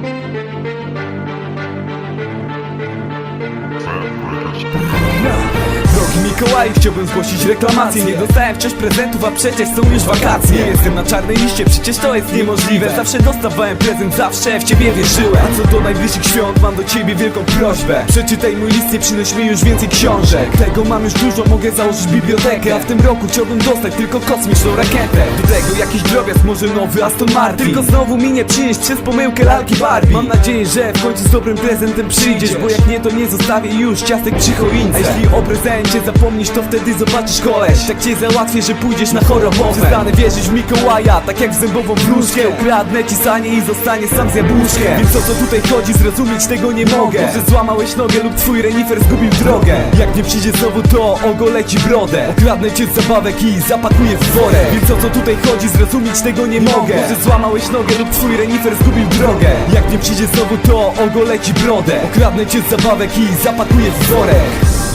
Fat Records. Chciałbym zgłosić reklamację. Nie dostałem wciąż prezentów, a przecież są już wakacje. Jestem na czarnej liście, przecież to jest niemożliwe. Zawsze dostawałem prezent, zawsze w ciebie wierzyłem. A co do najbliższych świąt, mam do ciebie wielką prośbę. Przeczytaj mój list, nie przynoś mi już więcej książek. Tego mam już dużo, mogę założyć bibliotekę. A w tym roku chciałbym dostać tylko kosmiczną rakietę. Do tego jakiś drobiazg, może nowy Aston Martin. Tylko znowu mi nie przynieść przez pomyłkę lalki Barbie. Mam nadzieję, że w końcu z dobrym prezentem przyjdziesz Bo jak nie, to nie zostawię już ciastek przy choince. A jeśli o prezencie zapomnisz, to wtedy zobaczysz koleś. Tak cię załatwię, że pójdziesz na chorobowę Przestanę wierzyć w Mikołaja, tak jak w zębową wróżkę. Ukradnę ci sanie i zostanie sam z jabłuszkiem. Więc o co tutaj chodzi, zrozumieć tego nie mogę. Może złamałeś nogę lub twój renifer zgubił drogę. Jak nie przyjdzie znowu, to ogolę ci brodę. Okradnę cię z zabawek i zapakuję w worek. Więc o co tutaj chodzi, zrozumieć tego nie mogę. Może złamałeś nogę lub twój renifer zgubił drogę. Jak nie przyjdzie znowu, to ogolę ci brodę. Okradnę cię z zabawek i zapakuję w worek